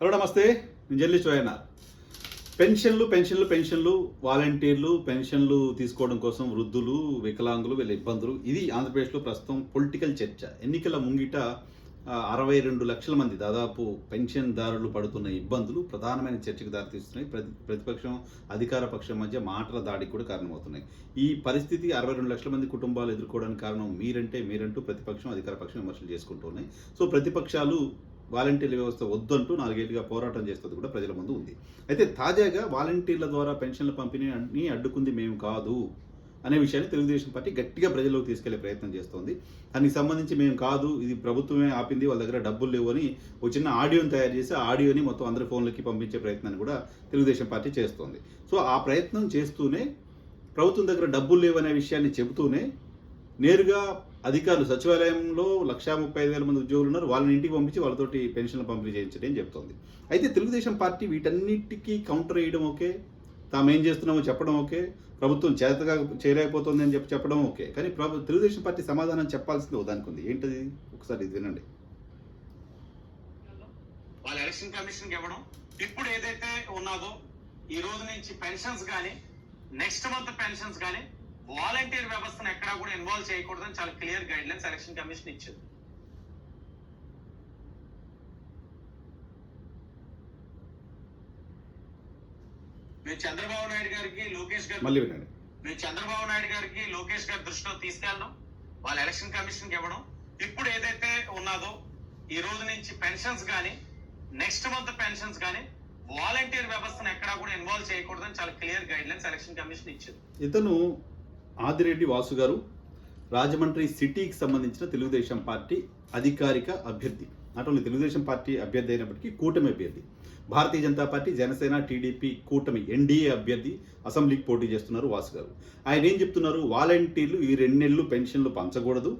Hello నమస్తే. నేను journalist చోయన పెన్షన్లు పెన్షన్లు పెన్షన్లు వాలంటీర్లు పెన్షన్లు తీసుకోవడం కోసం వృద్ధులు వికలాంగులు వీళ్ళ ఇబ్బందులు. ఇది ఆంధ్రప్రదేశ్లో ప్రస్తుతం పొలిటికల్ చర్చ. ఎన్నికల ముంగిట అరవై రెండు లక్షల మంది దాదాపు పెన్షన్దారులు పడుతున్న ఇబ్బందులు ప్రధానమైన చర్చకు దారితీస్తున్నాయి. ప్రతి ప్రతిపక్షం అధికార పక్షం మధ్య మాటల దాడికి కూడా కారణమవుతున్నాయి. ఈ పరిస్థితి అరవై రెండు లక్షల మంది కుటుంబాలు ఎదుర్కోవడానికి కారణం మీరంటే మీరంటూ ప్రతిపక్షం అధికార పక్షం విమర్శలు చేసుకుంటున్నాయి సో ప్రతిపక్షాలు వాలంటీర్ల వ్యవస్థ వద్దంటూ నాలుగేళ్ళుగా పోరాటం చేస్తుంది కూడా ప్రజల ముందు ఉంది. అయితే తాజాగా వాలంటీర్ల ద్వారా పెన్షన్ల పంపిణీని అడ్డుకుంది మేము కాదు. అనే విషయాన్ని తెలుగుదేశం పార్టీ గట్టిగా ప్రజల్లోకి తీసుకెళ్ళే ప్రయత్నం చేస్తోంది. దానికి సంబంధించి మేము కాదు ఇది ప్రభుత్వమే ఆపింది వాళ్ళ దగ్గర డబ్బులు లేవు అని ఒక చిన్న ఆడియోని తయారు చేసి ఆ ఆడియోని మొత్తం అందరి ఫోన్లకి పంపించే ప్రయత్నాన్ని కూడా తెలుగుదేశం పార్టీ చేస్తోంది. సో ఆ ప్రయత్నం చేస్తూనే ప్రభుత్వం దగ్గర డబ్బులు లేవనే విషయాన్ని చెబుతూనే నేరుగా అధికారులు సచివాలయంలో లక్షా ముప్పై ఐదు వేల మంది ఉద్యోగులు ఉన్నారు వాళ్ళని ఇంటికి పంపించి వాళ్ళతోటి పెన్షన్లు పంపిణీ చేయించడం చెప్తోంది. అయితే తెలుగుదేశం పార్టీ వీటన్నిటికీ కౌంటర్ వేయడం ఓకే? తాము ఏం చేస్తున్నామో చెప్పడం ఓకే. ప్రభుత్వం చేతగా చేయలేకపోతుంది అని చెప్పి చెప్పడం ఓకే. కానీ ప్రభు తెలుగుదేశం పార్టీ సమాధానం చెప్పాల్సింది దానికి ఉంది. ఏంటది? ఒకసారి ఇది వినండి. వాళ్ళ ఎలక్షన్ కమిషన్ ఇవ్వడం. ఇప్పుడు ఏదైతే ఉన్నదో ఈ రోజు నుంచి పెన్షన్స్ కానీ నెక్స్ట్ మంత్ పెన్షన్స్ కానీ వాలంటీర్ వ్యవస్థను ఎక్కడా కూడా ఇన్వాల్వ్ చేయకూడదని చాలా clear guidelines election commission ఇచ్చింది. మేము చంద్రబాబు నాయుడు గారికి లోకేష్ గారు మళ్ళీ వినండి. మేము చంద్రబాబు నాయుడు గారికి లోకేష్ గారి దృష్టిలో తీసుకెళ్ళడం వాళ్ళ ఎలక్షన్ కమిషన్ ఇవ్వడం ఇప్పుడు ఏదైతే ఉన్నదో ఈ రోజు నుంచి పెన్షన్స్ కానీ నెక్స్ట్ మంత్ పెన్షన్స్ కానీ వాలంటీర్ వ్యవస్థను ఎక్కడా కూడా ఇన్వాల్వ్ చేయకూడదని చాలా clear guidelines election commission ఇచ్చింది. ఇతను ఆదిరెడ్డి వాసు గారు రాజమండ్రి సిటీకి సంబంధించిన తెలుగుదేశం పార్టీ అధికారిక అభ్యర్థి. నాట్ ఓన్లీ తెలుగుదేశం పార్టీ అభ్యర్థి అయినప్పటికీ కూటమి అభ్యర్థి. భారతీయ జనతా పార్టీ జనసేన టీడీపీ కూటమి ఎన్డీఏ అభ్యర్థి అసెంబ్లీకి పోటీ చేస్తున్నారు వాసు గారు. ఆయన ఏం చెప్తున్నారు? వాలంటీర్లు ఈ రెండు నెలలు పెన్షన్లు పంచకూడదు.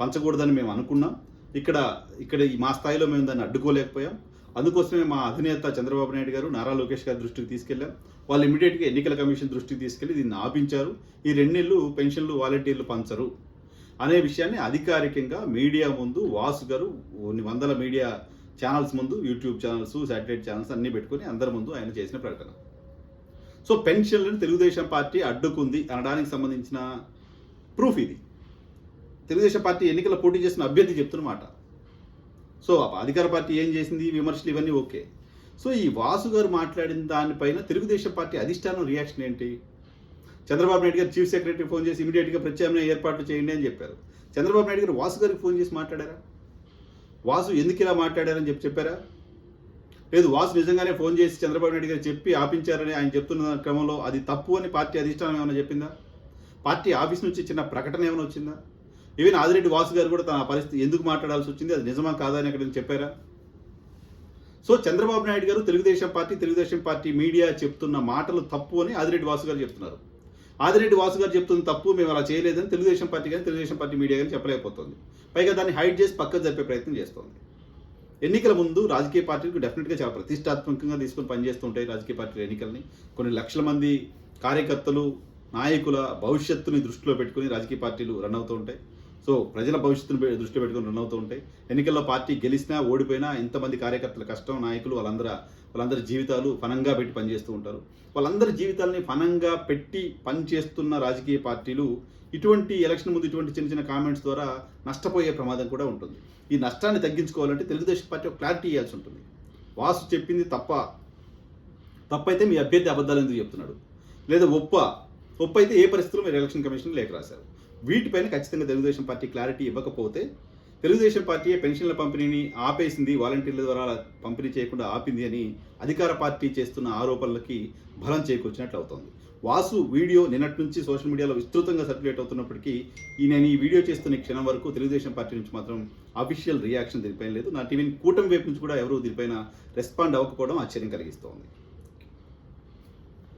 పంచకూడదని మేము అనుకున్నాం. ఇక్కడ ఇక్కడ ఈ మా స్థాయిలో మేము దాన్ని అడ్డుకోలేకపోయాం. అందుకోసమే మా అధినేత చంద్రబాబు నాయుడు గారు నారా లోకేష్ గారి దృష్టికి తీసుకెళ్ళాం. వాళ్ళు ఇమీడియట్గా ఎన్నికల కమిషన్ దృష్టికి తీసుకెళ్ళి దీన్ని ఆపించారు. ఈ రెండు నెలలు పెన్షన్లు వాలంటీర్లు పంచరు అనే విషయాన్ని అధికారికంగా మీడియా ముందు వాసు గారు కొన్ని వందల మీడియా ఛానల్స్ ముందు యూట్యూబ్ ఛానల్స్ శాటిలైట్ ఛానల్స్ అన్నీ పెట్టుకొని అందరి ముందు ఆయన చేసిన ప్రకటన. సో పెన్షన్లను తెలుగుదేశం పార్టీ అడ్డుకుంది అనడానికి సంబంధించిన ప్రూఫ్ ఇది. తెలుగుదేశం పార్టీ ఎన్నికల పోటీ చేసిన అభ్యర్థి చెప్తున్నమాట. సో అధికార పార్టీ ఏం చేసింది? విమర్శలు ఇవన్నీ ఓకే. సో ఈ వాసు గారు మాట్లాడిన దానిపైన తెలుగుదేశం పార్టీ అధిష్టానం రియాక్షన్ ఏంటి? చంద్రబాబు నాయుడు గారు చీఫ్ సెక్రటరీ ఫోన్ చేసి ఇమీడియట్గా ప్రత్యామ్నాయ ఏర్పాట్లు చేయండి అని చెప్పారు. చంద్రబాబు నాయుడు గారు వాసు గారికి ఫోన్ చేసి మాట్లాడారా? వాసు ఎందుకు ఇలా మాట్లాడారని చెప్పి చెప్పారా? లేదు వాసు నిజంగానే ఫోన్ చేసి చంద్రబాబు నాయుడు గారు చెప్పి ఆపించారని ఆయన చెప్తున్న క్రమంలో అది తప్పు అని పార్టీ అధిష్టానం ఏమైనా చెప్పిందా? పార్టీ ఆఫీస్ నుంచి చిన్న ప్రకటన ఏమైనా వచ్చిందా? ఈవెన్ ఆదిరెడ్డి వాసు గారు కూడా తన పరిస్థితి ఎందుకు మాట్లాడాల్సి వచ్చింది? అది నిజమా కాదా అని అక్కడ చెప్పారా? సో చంద్రబాబు నాయుడు గారు Telugu Desam party Telugu Desam party media చెప్తున్న మాటలు తప్పు అని ఆదిరెడ్డి వాసు గారు చెప్తున్నారు. ఆదిరెడ్డి వాసు గారు చెప్తున్న తప్పు మేము అలా చేయలేదని తెలుగుదేశం పార్టీ కానీ తెలుగుదేశం పార్టీ మీడియా కానీ చెప్పలేకపోతుంది. పైగా దాన్ని హైడ్ చేసి పక్కకు జరిపే ప్రయత్నం చేస్తోంది. ఎన్నికల ముందు రాజకీయ పార్టీలకు డెఫినెట్గా చాలా ప్రతిష్టాత్మకంగా తీసుకొని పనిచేస్తుంటాయి రాజకీయ పార్టీల ఎన్నికల్ని. కొన్ని లక్షల మంది కార్యకర్తలు నాయకుల భవిష్యత్తుని దృష్టిలో పెట్టుకుని రాజకీయ పార్టీలు రన్ అవుతూ ఉంటాయి. సో ప్రజల భవిష్యత్తును దృష్టిలో పెట్టుకుని రన్ అవుతూ ఉంటాయి. ఎన్నికల్లో పార్టీ గెలిచినా ఓడిపోయినా ఎంతమంది కార్యకర్తల కష్టం నాయకులు వాళ్ళందరూ వాళ్ళందరి జీవితాలు ఫనంగా పెట్టి పనిచేస్తూ ఉంటారు. వాళ్ళందరి జీవితాలని ఫనంగా పెట్టి పనిచేస్తున్న రాజకీయ పార్టీలు ఇటువంటి ఎలక్షన్ ముందు ఇటువంటి చిన్న చిన్న కామెంట్స్ ద్వారా నష్టపోయే ప్రమాదం కూడా ఉంటుంది. ఈ నష్టాన్ని తగ్గించుకోవాలంటే తెలుగుదేశం పార్టీ ఒక క్లారిటీ ఇవ్వాల్సి ఉంటుంది. వాసు చెప్పింది తప్ప తప్పైతే మీ అభ్యర్థి అబద్ధాలు ఎందుకు చెప్తున్నాడు? లేదా ఒప్ప ఒప్ప అయితే ఏ పరిస్థితుల్లో మీరు ఎలక్షన్ కమిషన్ లేఖ రాశారు? వీటిపైన ఖచ్చితంగా తెలుగుదేశం పార్టీ క్లారిటీ ఇవ్వకపోతే తెలుగుదేశం పార్టీ పెన్షన్ల పంపిణీని ఆపేసింది వాలంటీర్ల ద్వారా పంపిణీ చేయకుండా ఆపింది అని అధికార పార్టీ చేస్తున్న ఆరోపణలకి బలం చేకూర్చినట్లు అవుతోంది వాసు వీడియో నిన్నటి నుంచి సోషల్ మీడియాలో విస్తృతంగా సర్క్యులేట్ అవుతున్నప్పటికీ ఈ నేను ఈ వీడియో చేస్తున్న క్షణం వరకు తెలుగుదేశం పార్టీ నుంచి మాత్రం అఫీషియల్ రియాక్షన్ దీనిపైన లేదు. నా టీవీని కూటమి వైపు నుంచి కూడా ఎవరు దీనిపైన రెస్పాండ్ అవ్వకపోవడం ఆశ్చర్యం కలిగిస్తోంది.